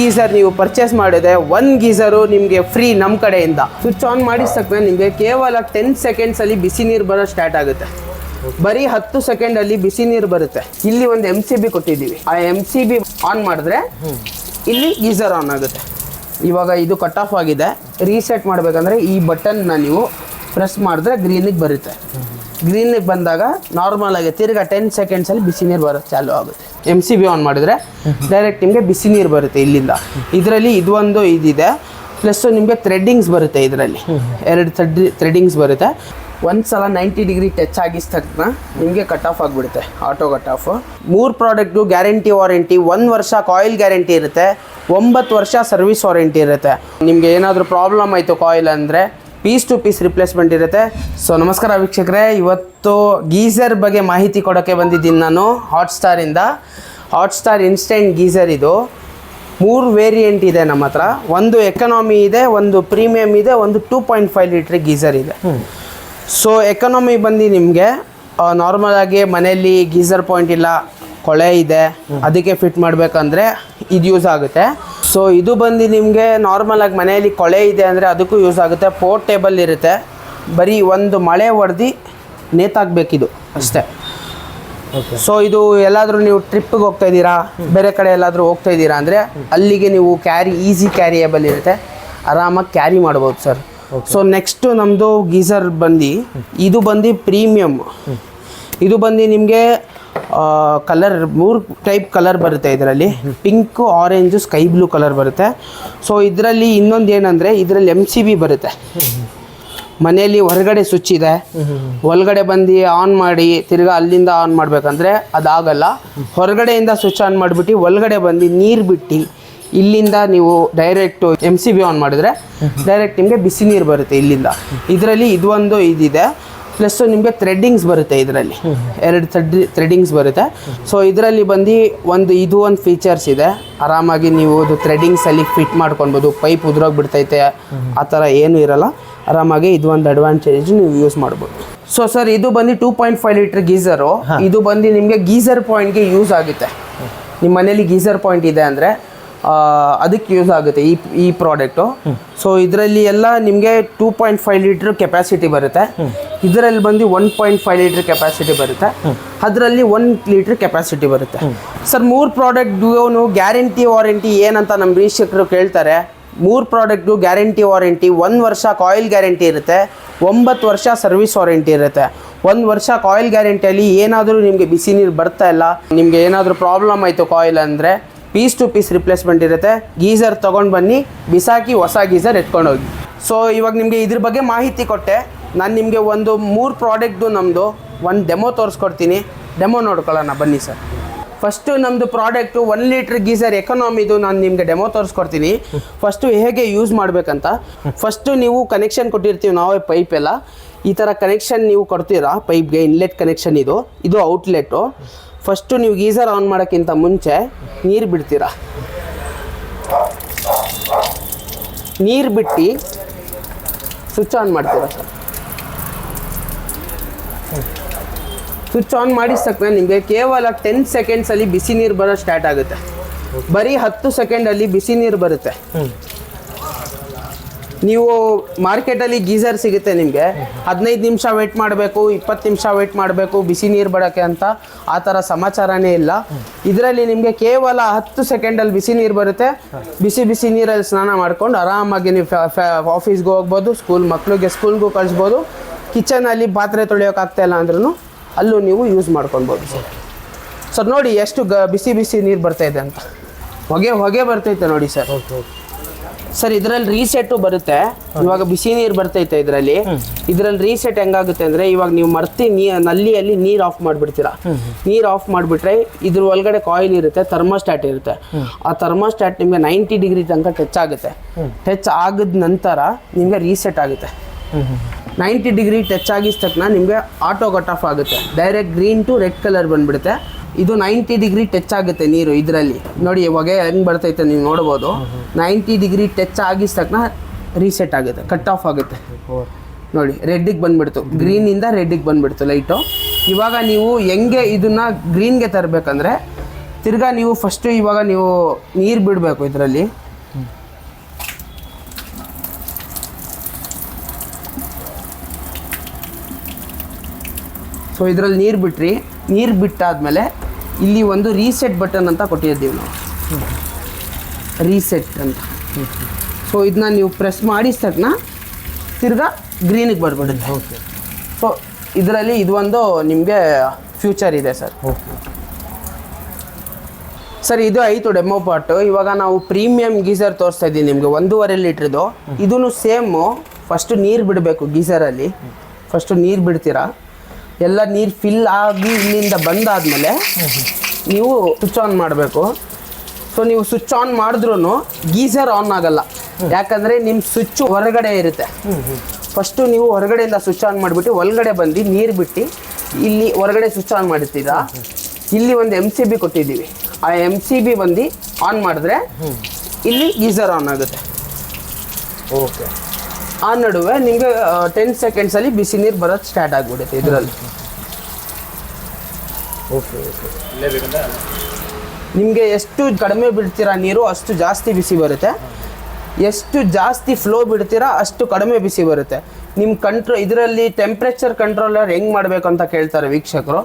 Geyser ನೀವು purchase ಮಾಡಿದ್ರೆ one geyser ನಿಮಗೆ ಫ್ರೀ ನಮ್ಮ ಕಡೆಯಿಂದ. ಸ್ವಿಚ್ ಆನ್ ಮಾಡಿದ ತಕ್ಷಣ ನಿಮಗೆ ಕೇವಲ ಟೆನ್ ಸೆಕೆಂಡ್ಸಲ್ಲಿ ಬಿಸಿ ನೀರು ಬರೋ ಸ್ಟಾರ್ಟ್ ಆಗುತ್ತೆ. ಬರೀ ಹತ್ತು ಸೆಕೆಂಡಲ್ಲಿ ಬಿಸಿ ನೀರು ಬರುತ್ತೆ. ಇಲ್ಲಿ ಒಂದು ಎಂ ಸಿ ಬಿ ಕೊಟ್ಟಿದ್ದೀವಿ. ಆ ಎಂ ಸಿ ಬಿ ಆನ್ ಮಾಡಿದ್ರೆ ಇಲ್ಲಿ ಗೀಸರ್ ಆನ್ ಆಗುತ್ತೆ. ಇವಾಗ ಇದು ಕಟ್ ಆಫ್ ಆಗಿದೆ. ರೀಸೆಟ್ ಮಾಡಬೇಕಂದ್ರೆ ಈ ಬಟನ್ನ ನೀವು ಪ್ರೆಸ್ ಮಾಡಿದ್ರೆ ಗ್ರೀನಿಗೆ ಬರುತ್ತೆ. ಗ್ರೀನಿಗೆ ಬಂದಾಗ ನಾರ್ಮಲ್ ಆಗಿ ತಿರ್ಗಾ ಟೆನ್ ಸೆಕೆಂಡ್ಸಲ್ಲಿ ಬಿಸಿ ನೀರು ಬರುತ್ತೆ, ಚಾಲು ಆಗುತ್ತೆ. ಎಂ ಸಿ ಬಿ ಆನ್ ಮಾಡಿದ್ರೆ ಡೈರೆಕ್ಟ್ ನಿಮಗೆ ಬಿಸಿ ನೀರು ಬರುತ್ತೆ ಇಲ್ಲಿಂದ. ಇದರಲ್ಲಿ ಇದು ಒಂದು ಇದಿದೆ. ಪ್ಲಸ್ಸು ನಿಮಗೆ ಥ್ರೆಡ್ಡಿಂಗ್ಸ್ ಬರುತ್ತೆ ಇದರಲ್ಲಿ. ಎರಡು ಥ್ರೆಡ್ ಥ್ರೆಡ್ಡಿಂಗ್ಸ್ ಬರುತ್ತೆ. ಒಂದು ಸಲ ನೈಂಟಿ ಡಿಗ್ರಿ ಟಚ್ ಆಗಿಸ್ ತಕ್ಷಣ ನಿಮಗೆ ಕಟ್ ಆಫ್ ಆಗಿಬಿಡುತ್ತೆ ಆಟೋ ಕಟ್ ಆಫ್ ಮೂರು ಪ್ರಾಡಕ್ಟು ಗ್ಯಾರಂಟಿ ವಾರಂಟಿ ಒಂದು ವರ್ಷ ಕಾಯಿಲ್ ಗ್ಯಾರಂಟಿ ಇರುತ್ತೆ, ಒಂಬತ್ತು ವರ್ಷ ಸರ್ವಿಸ್ ವಾರಂಟಿ ಇರುತ್ತೆ. ನಿಮಗೆ ಏನಾದರೂ ಪ್ರಾಬ್ಲಮ್ ಆಯಿತು ಕಾಯಿಲ್ ಅಂದರೆ ಪೀಸ್ ಟು ಪೀಸ್ ರಿಪ್ಲೇಸ್ಮೆಂಟ್ ಇರುತ್ತೆ. ಸೊ ನಮಸ್ಕಾರ ವೀಕ್ಷಕರೇ. ಇವತ್ತು ಗೀಸರ್ ಬಗ್ಗೆ ಮಾಹಿತಿ ಕೊಡೋಕ್ಕೆ ಬಂದಿದ್ದೀನಿ ನಾನು. ಹಾಟ್ಸ್ಟಾರಿಂದ ಹಾಟ್ಸ್ಟಾರ್ ಇನ್ಸ್ಟೆಂಟ್ ಗೀಸರ್ ಇದು. ಮೂರು ವೇರಿಯಂಟ್ ಇದೆ ನಮ್ಮ ಹತ್ರ. ಒಂದು ಎಕನಾಮಿ ಇದೆ ಒಂದು ಪ್ರೀಮಿಯಮ್ ಇದೆ ಒಂದು two point five litre geyser ಇದೆ. ಸೊ ಎಕನಾಮಿ ಬಂದು ನಿಮಗೆ ನಾರ್ಮಲ್ ಆಗಿ ಮನೆಯಲ್ಲಿ ಗೀಸರ್ ಪಾಯಿಂಟ್ ಇಲ್ಲ ಕೊಳೆ ಇದೆ ಅದಕ್ಕೆ ಫಿಟ್ ಮಾಡಬೇಕಂದ್ರೆ ಇದು ಯೂಸ್ ಆಗುತ್ತೆ. ಸೊ ಇದು ಬಂದು ನಿಮಗೆ ನಾರ್ಮಲ್ ಆಗಿ ಮನೆಯಲ್ಲಿ ಕೊಳೆ ಇದೆ ಅಂದರೆ ಅದಕ್ಕೂ ಯೂಸ್ ಆಗುತ್ತೆ. ಪೋರ್ಟೇಬಲ್ ಇರುತ್ತೆ. ಬರೀ ಒಂದು ಮಳೆ ಹೊಡೆದು ನೇತಾಕ್ಬೇಕಿದು ಅಷ್ಟೇ. ಸೊ ಇದು ಎಲ್ಲಾದರೂ ನೀವು ಟ್ರಿಪ್ಪಿಗೆ ಹೋಗ್ತಾ ಇದ್ದೀರಾ? ಬೇರೆ ಕಡೆ ಎಲ್ಲಾದರೂ ಹೋಗ್ತಾ ಇದ್ದೀರಾ ಅಂದರೆ ಅಲ್ಲಿಗೆ ನೀವು ಕ್ಯಾರಿ ಈಸಿ ಕ್ಯಾರಿಯೇಬಲ್ ಇರುತ್ತೆ. ಆರಾಮಾಗಿ ಕ್ಯಾರಿ ಮಾಡ್ಬೋದು ಸರ್ ಸೊ ನೆಕ್ಸ್ಟು ನಮ್ಮದು ಗೀಸರ್ ಬಂದು. ಇದು ಬಂದು ಪ್ರೀಮಿಯಮ್ ಇದು ಬಂದು ನಿಮಗೆ ಕಲರ್ ಮೂರು ಟೈಪ್ ಕಲರ್ ಬರುತ್ತೆ ಇದರಲ್ಲಿ. Pink orange sky blue colour ಬರುತ್ತೆ. ಸೊ ಇದರಲ್ಲಿ ಇನ್ನೊಂದು ಏನಂದರೆ, ಇದರಲ್ಲಿ ಎಂ ಸಿ ಬಿ ಬರುತ್ತೆ. ಮನೆಯಲ್ಲಿ ಹೊರಗಡೆ ಸ್ವಿಚ್ ಇದೆ. ಒಳಗಡೆ ಬಂದು ಆನ್ ಮಾಡಿ, ತಿರ್ಗಾ ಅಲ್ಲಿಂದ ಆನ್ ಮಾಡಬೇಕಂದ್ರೆ ಅದಾಗಲ್ಲ. ಹೊರಗಡೆಯಿಂದ ಸ್ವಿಚ್ ಆನ್ ಮಾಡಿಬಿಟ್ಟು, ಒಳಗಡೆ ಬಂದು ನೀರು ಬಿಟ್ಟು, ಇಲ್ಲಿಂದ ನೀವು direct M C B on ಮಾಡಿದ್ರೆ ಡೈರೆಕ್ಟ್ ನಿಮಗೆ ಬಿಸಿ ನೀರು ಬರುತ್ತೆ ಇಲ್ಲಿಂದ. ಇದರಲ್ಲಿ ಇದೊಂದು ಇದಿದೆ. ಪ್ಲಸ್ ನಿಮಗೆ ಥ್ರೆಡ್ಡಿಂಗ್ಸ್ ಬರುತ್ತೆ ಇದರಲ್ಲಿ. ಎರಡು ಥ್ರೆಡ್ ಥ್ರೆಡ್ಡಿಂಗ್ಸ್ ಬರುತ್ತೆ. ಸೊ ಇದರಲ್ಲಿ ಬಂದು ಒಂದು ಇದು ಒಂದು ಫೀಚರ್ಸ್ ಇದೆ. ಆರಾಮಾಗಿ ನೀವು ಅದು ಥ್ರೆಡ್ಡಿಂಗ್ಸಲ್ಲಿ ಫಿಟ್ ಮಾಡ್ಕೊಬೋದು ಪೈಪ್ ಉದುರೋಗಿ ಬಿಡ್ತೈತೆ. ಆ ಥರ ಏನೂ ಇರಲ್ಲ. ಆರಾಮಾಗಿ ಇದು ಒಂದು ಅಡ್ವಾಂಟೇಜ್ ನೀವು ಯೂಸ್ ಮಾಡ್ಬೋದು. ಸೊ ಸರ್ ಇದು ಬಂದು two point five litre geyser. ಇದು ಬಂದು ನಿಮಗೆ ಗೀಸರ್ ಪಾಯಿಂಟ್ಗೆ ಯೂಸ್ ಆಗುತ್ತೆ. ನಿಮ್ಮ ಮನೇಲಿ ಗೀಸರ್ ಪಾಯಿಂಟ್ ಇದೆ ಅಂದರೆ ಅದಕ್ಕೆ ಯೂಸ್ ಆಗುತ್ತೆ ಈ ಈ ಪ್ರಾಡಕ್ಟು ಸೊ ಇದರಲ್ಲಿ ಎಲ್ಲ ನಿಮಗೆ two point five litre capacity ಬರುತ್ತೆ. ಇದರಲ್ಲಿ ಬಂದು one point five litre capacity ಬರುತ್ತೆ. ಅದರಲ್ಲಿ ಒನ್ ಲೀಟರ್ ಕೆಪಾಸಿಟಿ ಬರುತ್ತೆ. ಸರ್ ಮೂರು ಪ್ರಾಡಕ್ಟ್ಗೂ ಗ್ಯಾರಂಟಿ ವಾರಂಟಿ ಏನಂತ ನಮ್ಮ ವೀಕ್ಷಕರು ಕೇಳ್ತಾರೆ. ಮೂರು ಪ್ರಾಡಕ್ಟು ಗ್ಯಾರಂಟಿ ವಾರಂಟಿ ಒಂದು ವರ್ಷ ಕಾಯಿಲ್ ಗ್ಯಾರಂಟಿ ಇರುತ್ತೆ ಒಂಬತ್ತು ವರ್ಷ ಸರ್ವಿಸ್ ವಾರಂಟಿ ಇರುತ್ತೆ. ಒಂದು ವರ್ಷ ಕಾಯಿಲ್ ಗ್ಯಾರಂಟಿಯಲ್ಲಿ ಏನಾದರೂ ನಿಮಗೆ ಬಿಸಿ ನೀರು ಬರ್ತಾ ಇಲ್ಲ ನಿಮಗೆ ಏನಾದರೂ ಪ್ರಾಬ್ಲಮ್ ಆಯಿತು ಕಾಯಿಲ್ ಅಂದರೆ ಪೀಸ್ ಟು ಪೀಸ್ ರಿಪ್ಲೇಸ್ಮೆಂಟ್ ಇರುತ್ತೆ. ಗೀಸರ್ ತೊಗೊಂಡು ಬನ್ನಿ ಬಿಸಾಕಿ ಹೊಸ ಗೀಸರ್ ಎತ್ಕೊಂಡು ಹೋಗಿ. ಸೊ ಇವಾಗ ನಿಮಗೆ ಇದ್ರ ಬಗ್ಗೆ ಮಾಹಿತಿ ಕೊಟ್ಟೆ. ನಾನು ನಿಮಗೆ ಒಂದು ಮೂರು ಪ್ರಾಡಕ್ಟ್ದು ನಮ್ಮದು ಒಂದು ಡೆಮೋ ತೋರಿಸ್ಕೊಡ್ತೀನಿ. ಡೆಮೋ ನೋಡ್ಕೊಳ್ಳೋಣ, ಬನ್ನಿ ಸರ್. ಫಸ್ಟು ನಮ್ಮದು ಪ್ರಾಡಕ್ಟು ಒನ್ ಲೀಟ್ರ್ ಗೀಸರ್ ಎಕನಾಮಿದು ನಾನು ನಿಮಗೆ ಡೆಮೋ ತೋರಿಸ್ಕೊಡ್ತೀನಿ. ಫಸ್ಟು ಹೇಗೆ ಯೂಸ್ ಮಾಡಬೇಕಂತ? ಫಸ್ಟು ನೀವು ಕನೆಕ್ಷನ್ ಕೊಟ್ಟಿರ್ತೀವಿ, ನಾವೇ ಪೈಪ್ ಎಲ್ಲ. ಈ ಥರ ಕನೆಕ್ಷನ್ ನೀವು ಕೊಡ್ತೀರಾ? ಪೈಪ್ಗೆ ಇನ್ಲೆಟ್ ಕನೆಕ್ಷನ್ ಇದು. ಇದು ಔಟ್ಲೆಟು ಫಸ್ಟು ನೀವು ಗೀಸರ್ ಆನ್ ಮಾಡೋಕ್ಕಿಂತ ಮುಂಚೆ ನೀರು ಬಿಡ್ತೀರಾ? ನೀರು ಬಿಟ್ಟು ಸ್ವಿಚ್ ಆನ್ ಮಾಡ್ತೀರಾ ಸರ್? ಸ್ವಿಚ್ ಆನ್ ಮಾಡಿದ ತಕ್ಷಣ ನಿಮಗೆ ಕೇವಲ ಟೆನ್ ಸೆಕೆಂಡ್ಸಲ್ಲಿ ಬಿಸಿ ನೀರು ಬರೋ ಸ್ಟಾರ್ಟ್ ಆಗುತ್ತೆ. ಬರೀ ಹತ್ತು ಸೆಕೆಂಡಲ್ಲಿ ಬಿಸಿ ನೀರು ಬರುತ್ತೆ. ನೀವು ಮಾರ್ಕೆಟಲ್ಲಿ ಗೀಸರ್ ಸಿಗುತ್ತೆ ನಿಮಗೆ. ಹದಿನೈದು ನಿಮಿಷ ವೆಯ್ಟ್ ಮಾಡಬೇಕು, ಇಪ್ಪತ್ತು ನಿಮಿಷ ವೆಯ್ಟ್ ಮಾಡಬೇಕು, ಬಿಸಿ ನೀರು ಬರೋಕ್ಕೆ ಅಂತ ಆ ಥರ ಸಮಾಚಾರನೇ ಇಲ್ಲ. ಇದರಲ್ಲಿ ನಿಮಗೆ ಕೇವಲ ಹತ್ತು ಸೆಕೆಂಡಲ್ಲಿ ಬಿಸಿ ನೀರು ಬರುತ್ತೆ. ಬಿಸಿ ಬಿಸಿ ನೀರಲ್ಲಿ ಸ್ನಾನ ಮಾಡ್ಕೊಂಡು ಆರಾಮಾಗಿ ನೀವು ಆಫೀಸ್ಗೆ ಹೋಗ್ಬೋದು ಸ್ಕೂಲ್ ಮಕ್ಕಳಿಗೆ ಸ್ಕೂಲ್ಗೂ ಕಳಿಸ್ಬೋದು. ಕಿಚನಲ್ಲಿ ಪಾತ್ರೆ ತೊಳೆಯೋಕ್ಕಾಗ್ತಾಯಿಲ್ಲ ಅಂದ್ರೂ ಅಲ್ಲೂ ನೀವು ಯೂಸ್ ಮಾಡ್ಕೊಳ್ಬೋದು ಸರ್. ಸರ್ ನೋಡಿ ಎಷ್ಟು ಗ ಬಿಸಿ ಬಿಸಿ ನೀರು ಬರ್ತಾಯಿದೆ ಅಂತ. ಹೊಗೆ ಹೊಗೆ ಬರ್ತೈತೆ ನೋಡಿ ಸರ್. ಸರ್ ಇದರಲ್ಲಿ ರೀಸೆಟ್ಟು ಬರುತ್ತೆ. ಇವಾಗ ಬಿಸಿ ನೀರು ಬರ್ತೈತೆ ಇದರಲ್ಲಿ. ಇದರಲ್ಲಿ ರೀಸೆಟ್ ಹೆಂಗಾಗುತ್ತೆ ಅಂದರೆ ಇವಾಗ ನೀವು ಮರ್ತಿ ನೀ ನಲ್ಲಿಯಲ್ಲಿ ನೀರು ಆಫ್ ಮಾಡಿಬಿಡ್ತೀರಾ. ನೀರು ಆಫ್ ಮಾಡಿಬಿಟ್ರೆ ಇದ್ರ ಒಳಗಡೆ ಕಾಯಿಲ್ ಇರುತ್ತೆ ಥರ್ಮೋಸ್ಟಾಟ್ ಇರುತ್ತೆ. ಆ ಥರ್ಮೋಸ್ಟಾಟ್ ನಿಮಗೆ ನೈಂಟಿ ಡಿಗ್ರಿ ತನಕ ಟಚ್ ಆಗುತ್ತೆ. ಟಚ್ ಆಗಿದ ನಂತರ ನಿಮಗೆ ರೀಸೆಟ್ ಆಗುತ್ತೆ. ನೈಂಟಿ ಡಿಗ್ರಿ ಟಚ್ ಆಗಿಸ್ ತಕ್ಷಣ ನಿಮಗೆ ಆಟೋ ಕಟ್ ಆಫ್ ಆಗುತ್ತೆ. Direct green to red colour ಬಂದ್ಬಿಡುತ್ತೆ. ಇದು ನೈಂಟಿ ಡಿಗ್ರಿ ಟಚ್ ಆಗುತ್ತೆ ನೀರು ಇದರಲ್ಲಿ. ನೋಡಿ ಹೊಗೆ ಹೆಂಗೆ ಬರ್ತೈತೆ ನೀವು ನೋಡ್ಬೋದು. ನೈಂಟಿ ಡಿಗ್ರಿ ಟಚ್ ಆಗಿದ ತಕ್ಷಣ ರೀಸೆಟ್ ಆಗುತ್ತೆ ಕಟ್ ಆಫ್ ಆಗುತ್ತೆ. ನೋಡಿ ರೆಡ್ಡಿಗೆ ಬಂದುಬಿಡ್ತು. ಗ್ರೀನಿಂದ ರೆಡ್ಡಿಗೆ ಬಂದ್ಬಿಡ್ತು ಲೈಟು ಇವಾಗ ನೀವು ಹೆಂಗೆ ಇದನ್ನು ಗ್ರೀನ್ಗೆ ತರಬೇಕಂದ್ರೆ, ತಿರ್ಗಾ ನೀವು ಫಸ್ಟು ಇವಾಗ ನೀವು ನೀರು ಬಿಡಬೇಕು ಇದರಲ್ಲಿ. ಸೊ ಇದರಲ್ಲಿ ನೀರು ಬಿಟ್ರಿ. ನೀರು ಬಿಟ್ಟಾದಮೇಲೆ ಇಲ್ಲಿ ಒಂದು ರೀಸೆಟ್ ಬಟನ್ ಅಂತ ಕೊಟ್ಟಿದ್ದೀವಿ ನಾವು. ರೀಸೆಟ್ ಅಂತ. ಸೊ ಇದನ್ನ ನೀವು ಪ್ರೆಸ್ ಮಾಡಿದ ತಕ್ಷಣ ತಿರ್ಗಾ ಗ್ರೀನಿಗೆ ಬರ್ಬಿಡುತ್ತೆ. ಓಕೆ ಸೊ ಇದರಲ್ಲಿ ಇದು ಒಂದು ನಿಮಗೆ ಫ್ಯೂಚರ್ ಇದೆ ಸರ್. ಓಕೆ ಸರ್ ಇದು ಆಯಿತು ಡೆಮೋ ಪಾರ್ಟು ಇವಾಗ ನಾವು ಪ್ರೀಮಿಯಂ ಗೀಸರ್ ತೋರಿಸ್ತಾ ಇದ್ದೀವಿ ನಿಮಗೆ. ಒಂದೂವರೆ ಲೀಟ್ರದು ಇದೂ ಸೇಮು ಫಸ್ಟು ನೀರು ಬಿಡಬೇಕು ಗೀಸರಲ್ಲಿ ಫಸ್ಟು ನೀರು ಬಿಡ್ತೀರಾ? ಎಲ್ಲ ನೀರು ಫಿಲ್ ಆಗಿ ಇಲ್ಲಿಂದ ಬಂದಾದಮೇಲೆ ನೀವು ಸ್ವಿಚ್ ಆನ್ ಮಾಡಬೇಕು. ಸೊ ನೀವು ಸ್ವಿಚ್ ಆನ್ ಮಾಡಿದ್ರೂ ಗೀಸರ್ ಆನ್ ಆಗಲ್ಲ. ಯಾಕಂದರೆ ನಿಮ್ಮ ಸ್ವಿಚ್ ಹೊರಗಡೆ ಇರುತ್ತೆ. ಫಸ್ಟು ನೀವು ಹೊರಗಡೆಯಿಂದ ಸ್ವಿಚ್ ಆನ್ ಮಾಡಿಬಿಟ್ಟು ಒಳಗಡೆ ಬಂದು ನೀರು ಬಿಟ್ಟು ಇಲ್ಲಿ ಹೊರಗಡೆ ಸ್ವಿಚ್ ಆನ್ ಮಾಡಿರ್ತೀರಾ? ಇಲ್ಲಿ ಒಂದು ಎಂ ಸಿ ಬಿ ಕೊಟ್ಟಿದ್ದೀವಿ. ಆ ಎಂ ಸಿ ಬಿ ಬಂದು ಆನ್ ಮಾಡಿದ್ರೆ ಇಲ್ಲಿ ಗೀಸರ್ ಆನ್ ಆಗುತ್ತೆ. ಓಕೆ ಆ ನಡುವೆ ನಿಮಗೆ ಟೆನ್ ಸೆಕೆಂಡ್ಸಲ್ಲಿ ಬಿಸಿ ನೀರು ಬರೋದು ಸ್ಟಾರ್ಟ್ ಆಗಿಬಿಡುತ್ತೆ ಇದರಲ್ಲಿ. ಓಕೆ ಓಕೆ ನಿಮಗೆ ಎಷ್ಟು ಕಡಿಮೆ ಬಿಡ್ತೀರಾ ನೀರು ಅಷ್ಟು ಜಾಸ್ತಿ ಬಿಸಿ ಬರುತ್ತೆ. ಎಷ್ಟು ಜಾಸ್ತಿ ಫ್ಲೋ ಬಿಡ್ತೀರಾ ಅಷ್ಟು ಕಡಿಮೆ ಬಿಸಿ ಬರುತ್ತೆ. ನಿಮ್ಮ ಕಂಟ್ರೋ ಇದರಲ್ಲಿ ಟೆಂಪ್ರೇಚರ್ ಕಂಟ್ರೋಲರ್ ಹೆಂಗೆ ಮಾಡಬೇಕು ಅಂತ ಕೇಳ್ತಾರೆ ವೀಕ್ಷಕರು.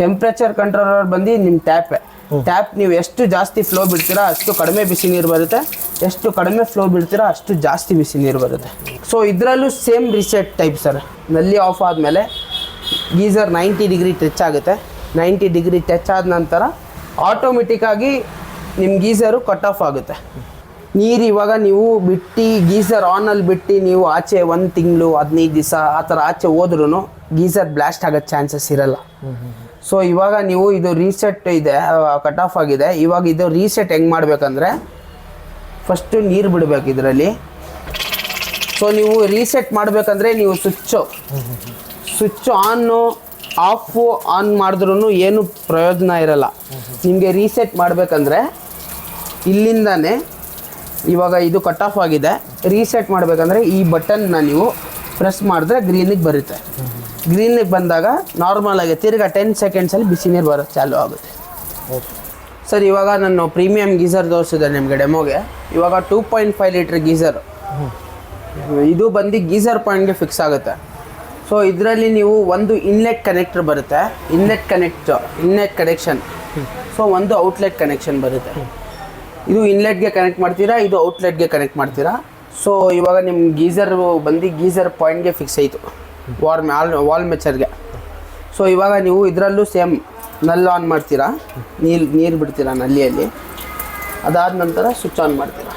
ಟೆಂಪ್ರೇಚರ್ ಕಂಟ್ರೋಲರ್ ಬಂದು ನಿಮ್ಮ ಟ್ಯಾಪೆ ಟ್ಯಾಪ್ ನೀವು ಎಷ್ಟು ಜಾಸ್ತಿ ಫ್ಲೋ ಬಿಡ್ತೀರಾ ಅಷ್ಟು ಕಡಿಮೆ ಬಿಸಿ ನೀರು ಬರುತ್ತೆ. ಎಷ್ಟು ಕಡಿಮೆ ಫ್ಲೋ ಬಿಡ್ತೀರಾ ಅಷ್ಟು ಜಾಸ್ತಿ ಬಿಸಿ ನೀರು ಬರುತ್ತೆ. ಸೊ ಇದರಲ್ಲೂ ಸೇಮ್ ರಿಸೆಟ್ ಟೈಪ್ ಸರ್ನಲ್ಲಿ ಆಫ್ ಆದಮೇಲೆ ಗೀಸರ್ ನೈಂಟಿ ಡಿಗ್ರಿ ಟಚ್ ಆಗುತ್ತೆ. ನೈಂಟಿ ಡಿಗ್ರಿ ಟಚ್ ಆದ ನಂತರ ಆಟೋಮೆಟಿಕ್ಕಾಗಿ ನಿಮ್ಮ ಗೀಸರು ಕಟ್ ಆಫ್ ಆಗುತ್ತೆ. ನೀರು ಇವಾಗ ನೀವು ಬಿಟ್ಟು ಗೀಸರ್ ಆನಲ್ಲಿ ಬಿಟ್ಟು ನೀವು ಆಚೆ ಒಂದು ತಿಂಗಳು ಹದಿನೈದು ದಿವಸ ಆ ಥರ ಆಚೆ ಹೋದ್ರೂ ಗೀಸರ್ ಬ್ಲಾಸ್ಟ್ ಆಗೋ ಚಾನ್ಸಸ್ ಇರಲ್ಲ. ಸೊ ಇವಾಗ ನೀವು ಇದು ರೀಸೆಟ್ ಇದೆ ಕಟ್ ಆಫ್ ಆಗಿದೆ. ಇವಾಗ ಇದು ರೀಸೆಟ್ ಹೆಂಗೆ ಮಾಡಬೇಕಂದ್ರೆ ಫಸ್ಟು ನೀರು ಬಿಡಬೇಕು ಇದರಲ್ಲಿ. ಸೊ ನೀವು ರೀಸೆಟ್ ಮಾಡಬೇಕಂದ್ರೆ ನೀವು switch switch on off on ಮಾಡಿದ್ರೂ ಏನು ಪ್ರಯೋಜನ ಇರಲ್ಲ. ನಿಮಗೆ ರೀಸೆಟ್ ಮಾಡಬೇಕಂದ್ರೆ ಇಲ್ಲಿಂದಾನೆ ಇವಾಗ ಇದು ಕಟ್ ಆಫ್ ಆಗಿದೆ. ರೀಸೆಟ್ ಮಾಡಬೇಕಂದ್ರೆ ಈ ಬಟನ್ನ ನೀವು ಪ್ರೆಸ್ ಮಾಡಿದ್ರೆ ಗ್ರೀನಿಗೆ ಬರುತ್ತೆ. ಗ್ರೀನಿಗೆ ಬಂದಾಗ ನಾರ್ಮಲ್ ಆಗಿ ತಿರ್ಗಾ ಟೆನ್ ಸೆಕೆಂಡ್ಸಲ್ಲಿ ಬಿಸಿ ನೀರು ಬರೋದು ಚಾಲು ಆಗುತ್ತೆ. ಸರ್ ಇವಾಗ ನಾನು ಪ್ರೀಮಿಯಂ ಗೀಸರ್ ತೋರಿಸಿದೆ ನಿಮಗೆ ಡೆಮೋಗೆ ಇವಾಗ two point five litre geyser. ಇದು ಬಂದು ಗೀಸರ್ ಪಾಯಿಂಟ್ಗೆ ಫಿಕ್ಸ್ ಆಗುತ್ತೆ. ಸೊ ಇದರಲ್ಲಿ ನೀವು ಒಂದು ಇನ್ಲೆಟ್ ಕನೆಕ್ಟರ್ ಬರುತ್ತೆ. Inlet connect inlet connection so ಒಂದು ಔಟ್ಲೆಟ್ ಕನೆಕ್ಷನ್ ಬರುತ್ತೆ. ಇದು ಇನ್ಲೆಟ್ಗೆ ಕನೆಕ್ಟ್ ಮಾಡ್ತೀರಾ ಇದು ಔಟ್ಲೆಟ್ಗೆ ಕನೆಕ್ಟ್ ಮಾಡ್ತೀರಾ? ಸೊ ಇವಾಗ ನಿಮ್ಮ ಗೀಸರ್ ಬಂದು ಗೀಸರ್ ಪಾಯಿಂಟ್ಗೆ ಫಿಕ್ಸ್ ಆಯಿತು. ವಾರ್ ಆಲ್ ವಾಲ್ ಮೆಚರ್ಗೆ ಸೊ ಇವಾಗ ನೀವು ಇದರಲ್ಲೂ ಸೇಮ್ನಲ್ಲಿ ಆನ್ ಮಾಡ್ತೀರಾ? ನೀರು ನೀರು ಬಿಡ್ತೀರಾ ನಲ್ಲಿಯಲ್ಲಿ? ಅದಾದ ನಂತರ ಸ್ವಿಚ್ ಆನ್ ಮಾಡ್ತೀರಾ?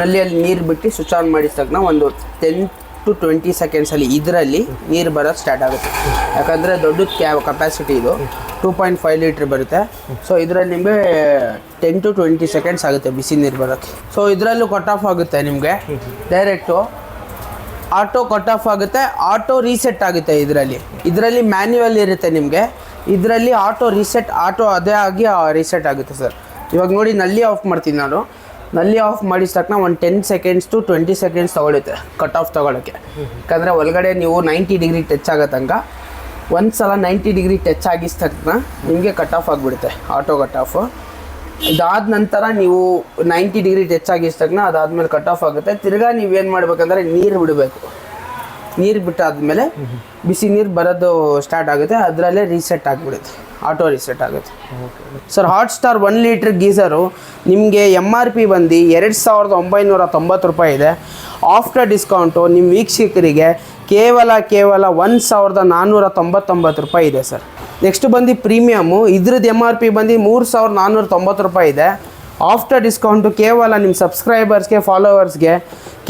ನಲ್ಲಿಯಲ್ಲಿ ನೀರು ಬಿಟ್ಟು ಸ್ವಿಚ್ ಆನ್ ಮಾಡಿದ ತಕ್ಷಣ ಒಂದು ಟೆನ್ ಟು ಟ್ವೆಂಟಿ ಸೆಕೆಂಡ್ಸಲ್ಲಿ ಇದರಲ್ಲಿ ನೀರು ಬರೋದು ಸ್ಟಾರ್ಟ್ ಆಗುತ್ತೆ. ಯಾಕಂದರೆ ದೊಡ್ಡ ಕ್ಯಾ ಕೆಪಾಸಿಟಿ ಇದು. ಟೂ ಪಾಯಿಂಟ್ ಫೈವ್ ಲೀಟ್ರ್ ಬರುತ್ತೆ. ಸೊ ಇದರಲ್ಲಿ ನಿಮಗೆ ಟೆನ್ ಟು ಟ್ವೆಂಟಿ ಸೆಕೆಂಡ್ಸ್ ಆಗುತ್ತೆ ಬಿಸಿ ನೀರು ಬರೋಕ್ಕೆ ಸೊ ಇದರಲ್ಲೂ ಕಟ್ ಆಫ್ ಆಗುತ್ತೆ ನಿಮಗೆ. ಡೈರೆಕ್ಟು ಆಟೋ ಕಟ್ ಆಫ್ ಆಗುತ್ತೆ ಆಟೋ ರೀಸೆಟ್ ಆಗುತ್ತೆ ಇದರಲ್ಲಿ. ಇದರಲ್ಲಿ ಮ್ಯಾನ್ಯುವಲ್ ಇರುತ್ತೆ ನಿಮಗೆ. ಇದರಲ್ಲಿ ಆಟೋ ರೀಸೆಟ್ ಆಟೋ ಅದೇ ಆಗಿ ರೀಸೆಟ್ ಆಗುತ್ತೆ ಸರ್ ಇವಾಗ ನೋಡಿ, ನಲ್ಲಿ ಆಫ್ ಮಾಡ್ತೀನಿ ನಾನು. ನಲ್ಲಿ ಆಫ್ ಮಾಡಿದ ತಕ್ಷಣ ಒಂದು ten seconds to twenty seconds ತೊಗೊಳುತ್ತೆ cut off ತೊಗೊಳಕ್ಕೆ. ಯಾಕಂದರೆ ಒಳಗಡೆ ನೀವು ನೈಂಟಿ ಡಿಗ್ರಿ ಟಚ್ ಆಗೋ ತನಕ ಒಂದು ಸಲ ನೈಂಟಿ ಡಿಗ್ರಿ ಟಚ್ ಆಗಿದ ತಕ್ಷಣ ನಿಮಗೆ ಕಟ್ ಆಫ್ ಆಗಿಬಿಡುತ್ತೆ ಆಟೋ ಕಟ್ ಆಫು ಇದಾದ ನಂತರ ನೀವು ನೈಂಟಿ ಡಿಗ್ರಿ ಟಚ್ ಆಗಿದ ತಕ್ಷಣ ಅದಾದಮೇಲೆ ಕಟ್ ಆಫ್ ಆಗುತ್ತೆ. ತಿರ್ಗಾ ನೀವೇನು ಮಾಡಬೇಕಂದ್ರೆ ನೀರು ಬಿಡಬೇಕು. ನೀರು ಬಿಟ್ಟಾದ್ಮೇಲೆ ಬಿಸಿ ನೀರು ಬರೋದು ಸ್ಟಾರ್ಟ್ ಆಗುತ್ತೆ, ಅದರಲ್ಲೇ ರೀಸೆಟ್ ಆಗಿಬಿಡುತ್ತೆ. ಆಟೋ ರಿಸೆಟ್ ಆಗುತ್ತೆ. Sir hot star one litre geyser ನಿಮಗೆ ಎಂ ಆರ್ ಪಿ ಬಂದು ಎರಡು ಸಾವಿರದ ಒಂಬೈನೂರ ತೊಂಬತ್ತು ರೂಪಾಯಿ ಇದೆ. ಆಫ್ಟರ್ ಡಿಸ್ಕೌಂಟು ನಿಮ್ಮ ವೀಕ್ಷಕರಿಗೆ ಕೇವಲ ಕೇವಲ ಒಂದು ಸಾವಿರದ ನಾನ್ನೂರ ತೊಂಬತ್ತೊಂಬತ್ತು ರೂಪಾಯಿ ಇದೆ ಸರ್. ನೆಕ್ಸ್ಟ್ ಬಂದು ಪ್ರೀಮಿಯಮು ಇದ್ರದ್ದು ಎಂ ಆರ್ ಪಿ ಬಂದು ಮೂರು ಸಾವಿರದ ನಾನ್ನೂರ ತೊಂಬತ್ತು ರೂಪಾಯಿ ಇದೆ. ಆಫ್ಟರ್ ಡಿಸ್ಕೌಂಟು ಕೇವಲ ನಿಮ್ಮ ಸಬ್ಸ್ಕ್ರೈಬರ್ಸ್ಗೆ ಫಾಲೋವರ್ಸ್ಗೆ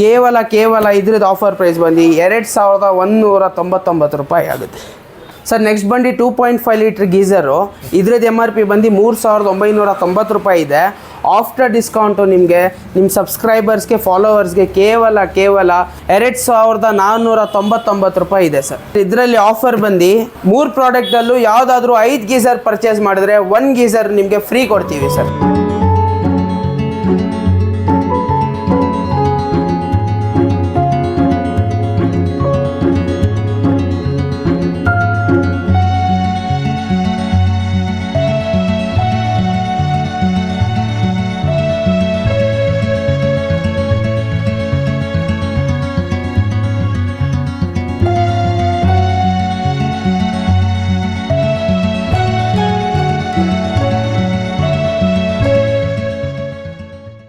ಕೇವಲ ಕೇವಲ ಇದ್ರದ್ದು ಆಫರ್ ಪ್ರೈಸ್ ಬಂದು ಎರಡು ಸಾವಿರದ ಒಂದುನೂರ ತೊಂಬತ್ತೊಂಬತ್ತು ರೂಪಾಯಿ ಆಗುತ್ತೆ. ಸರ್ ನೆಕ್ಸ್ಟ್ ಬಂದು two point five litre geyser. ಇದ್ರದ್ದು ಎಂ ಆರ್ ಪಿ ಬಂದು ಮೂರು ಸಾವಿರದ ಒಂಬೈನೂರ ತೊಂಬತ್ತು ರೂಪಾಯಿ ಇದೆ. ಆಫ್ಟರ್ ಡಿಸ್ಕೌಂಟು ನಿಮಗೆ ನಿಮ್ಮ ಸಬ್ಸ್ಕ್ರೈಬರ್ಸ್ಗೆ ಫಾಲೋವರ್ಸ್ಗೆ ಕೇವಲ ಕೇವಲ ಎರಡು ಸಾವಿರದ ನಾನ್ನೂರ ತೊಂಬತ್ತೊಂಬತ್ತು ರೂಪಾಯಿ ಇದೆ, ಸರ್. ಇದರಲ್ಲಿ ಆಫರ್ ಬಂದು ಮೂರು ಪ್ರಾಡಕ್ಟಲ್ಲೂ ಯಾವುದಾದ್ರೂ ಐದು ಗೀಸರ್ ಪರ್ಚೇಸ್ ಮಾಡಿದ್ರೆ ಒನ್ ಗೀಸರ್ ನಿಮಗೆ ಫ್ರೀ ಕೊಡ್ತೀವಿ, ಸರ್.